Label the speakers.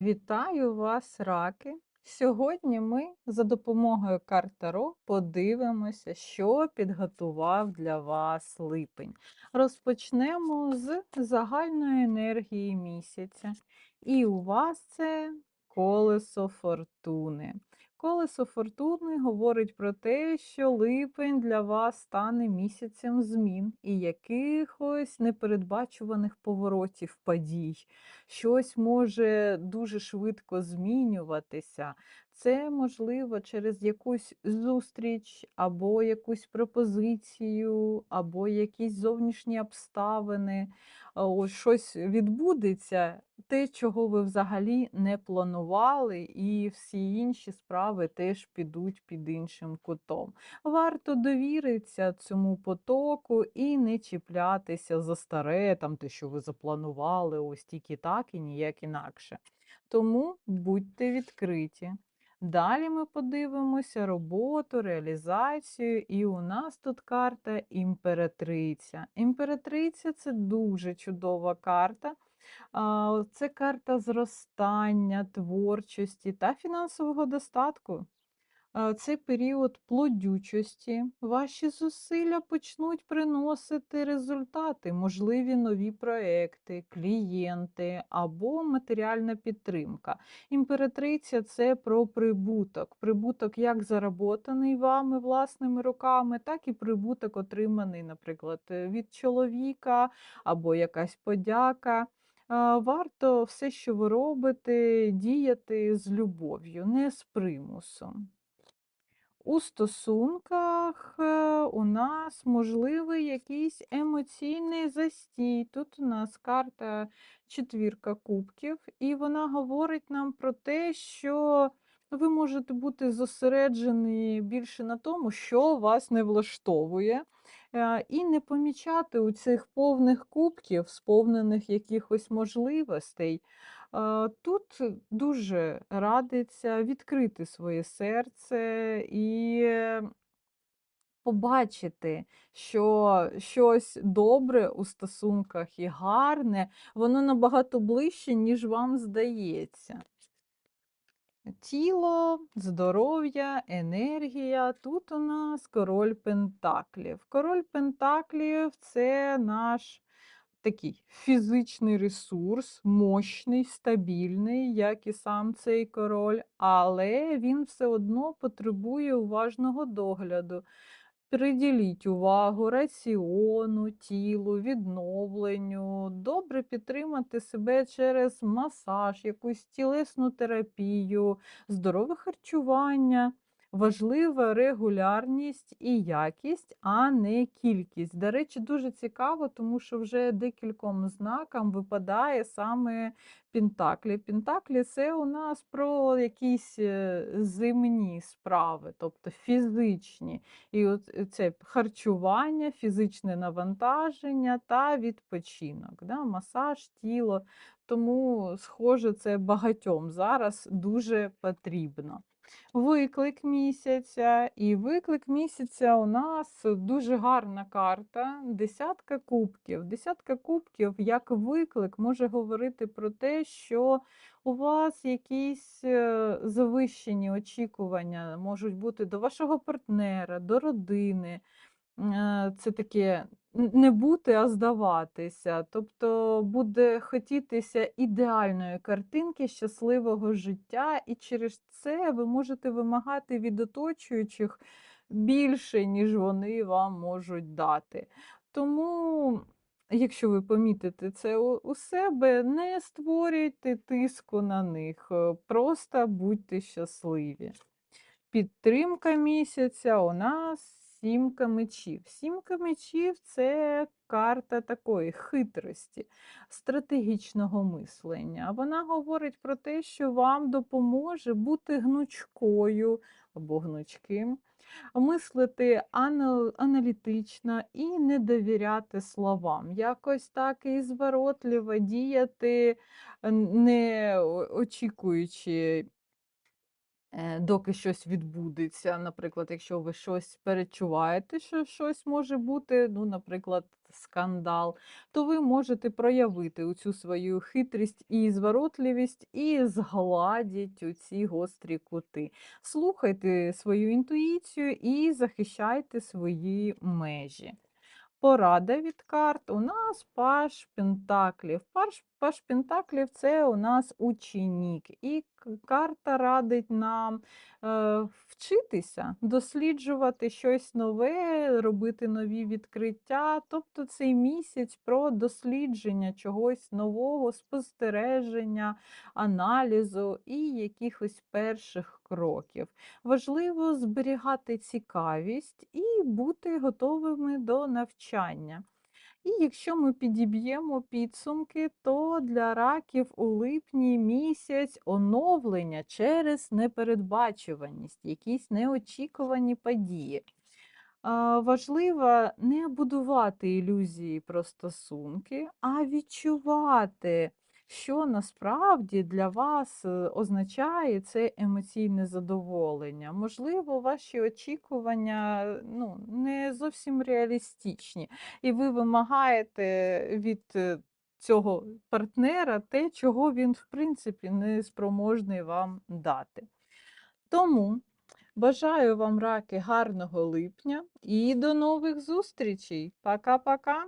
Speaker 1: Вітаю вас, раки! Сьогодні ми за допомогою карт Таро подивимося, що підготував для вас липень. Розпочнемо з загальної енергії місяця. І у вас це колесо фортуни. Колесо фортуни говорить про те, що липень для вас стане місяцем змін і якихось непередбачуваних поворотів подій щось може дуже швидко змінюватися. Це можливо через якусь зустріч, або якусь пропозицію, або якісь зовнішні обставини. Ось щось відбудеться, те, чого ви взагалі не планували, і всі інші справи теж підуть під іншим кутом. Варто довіритися цьому потоку і не чіплятися за старе, там те, що ви запланували, ось тільки так і ніяк інакше. Тому будьте відкриті. Далі ми подивимося роботу, реалізацію, і у нас тут карта імператриця. Імператриця це дуже чудова карта. Це карта зростання, творчості та фінансового достатку. Цей період плодючості, ваші зусилля почнуть приносити результати, можливі нові проекти, клієнти або матеріальна підтримка. Імператриця це про прибуток. Прибуток як заработаний вами власними руками, так і прибуток, отриманий, наприклад, від чоловіка або якась подяка. Варто все, що ви робите, діяти з любов'ю, не з примусом. У стосунках, е, у нас можливий якийсь емоційний застій. Тут у нас карта четвірка кубків, і вона говорить нам про те, що ви можете бути зосереджені більше на тому, що вас не влаштовує, і не помічати у цих повних кубків, сповнених якихось можливостей. Е, Тут дуже радиться відкрити своє серце і побачити, що щось добре у стосунках і гарне, воно набагато ближче, ніж вам здається. Тіло, здоров'я, енергія. Тут у нас король Пентаклів. Король Пентаклів це наш такий фізичний ресурс, мощний, стабільний, як і сам цей король, але він все одно потребує уважного догляду. Приділіть увагу раціону, тілу, відновленню, добре підтримати себе через масаж, якусь тілесну терапію, здорове харчування. Важлива регулярність і якість, а не кількість. До речі, дуже цікаво, тому що вже декільком знакам випадає саме Пентаклі. Пентаклі це у нас про якісь е, земні справи, тобто фізичні. І от е, це харчування, фізичне навантаження та відпочинок, да, масаж, тіло. Тому, схоже, це багатьом зараз дуже потрібно. Виклик місяця. І виклик місяця у нас дуже гарна карта. Десятка кубків. Десятка кубків як виклик може говорити про те, що у вас якісь е, завищені очікування можуть бути до вашого партнера, до родини. Е, Це таке не бути, а здаватися. Тобто буде хотітися ідеальної картинки щасливого життя, і через це ви можете вимагати від оточуючих більше, ніж вони вам можуть дати. Тому, якщо ви помітите це у себе, не створюйте тиску на них, е, просто будьте щасливі. Підтримка місяця у нас сімка мечів. Сімка мечів це карта такої хитрості, стратегічного мислення. Вона говорить про те, що вам допоможе бути гнучкою або гнучким, мислити аналітично і не довіряти словам. Якось так і зворотливо діяти, не очікуючи доки щось відбудеться. Наприклад, якщо ви щось перечуваєте, що щось може бути, ну, наприклад, скандал, то ви можете проявити оцю свою хитрість і зворотливість і згладіть оці гострі кути. Слухайте свою інтуїцію і захищайте свої межі. Порада від карт. У нас паш Пентаклів. Паш, паш Пентаклів це у нас ученік. І карта радить нам е, вчитися, досліджувати щось нове, робити нові відкриття. Тобто цей місяць про дослідження чогось нового, спостереження, аналізу і якихось перших кроків. Важливо зберігати цікавість і бути готовими до навчання. І якщо ми підіб'ємо підсумки, то для раків у липні місяць оновлення через непередбачуваність, якісь неочікувані події. Важливо не будувати ілюзії про стосунки, а відчувати, що насправді для вас е, означає це емоційне задоволення. Можливо, ваші очікування ну, не зовсім реалістичні, і ви вимагаєте від е, цього партнера те, чого він, в принципі, не спроможний вам дати. Тому бажаю вам, раки, гарного липня і до нових зустрічей. Пока-пока!